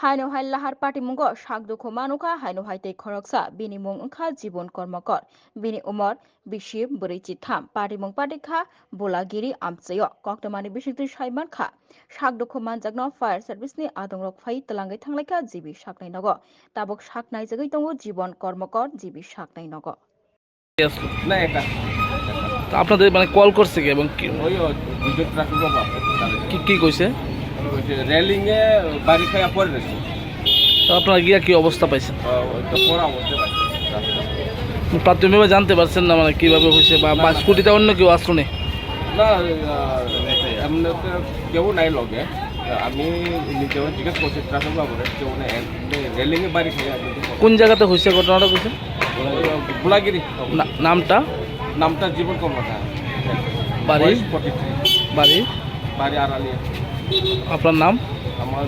হাইনো high লাহার পাটি মুগ পাটিমুঙ্গ দুঃখ মানুকা হাইনো হাইতে খরকসা বিনি মুং ওংখা জীবন কর্মকর বিনি উমর বিশিম বুরিচি থাম পাটি খা বোলাগিরি আমচয় কক্টমানি বিশিক্তি সাইমান খা সাক দুঃখ মান মানজাগন ফায়ার সার্ভিস নি আদং রক ফাই তলাঙ্গাই থাংলাইখা জিবি সাকনাই নগ তাবক সাকনাই জাগাই তঙ্গ জীবন কর্মকর জিবি সাকনাই নগ আপনাদের মানে কল করছে কি এবং কি কি কইছে রেলিং এ বাড়ি খাইয়া পরে রয়েছে তো আপনারা গিয়া কি অবস্থা পাইছেন? পড়া বলতে পারছি প্রাথমিকভাবে জানতে পারছেন না মানে কীভাবে হয়েছে বা স্কুটিতে অন্য কেউ আসলো না এমনি কেউ নাই লগে। আমি নিজেও জিজ্ঞেস করছি ট্রাফিক বাবুরে কেউ নাই রেলিং এ বাড়ি খাইয়া কোন জায়গাতে হয়েছে ঘটনাটা কইছে গোলাগিরি নামটা? নামটা জীবন কর্মকার। বাড়ি? বাড়ি? বাড়ি আড়ালিয়া। আপনার নাম? আমার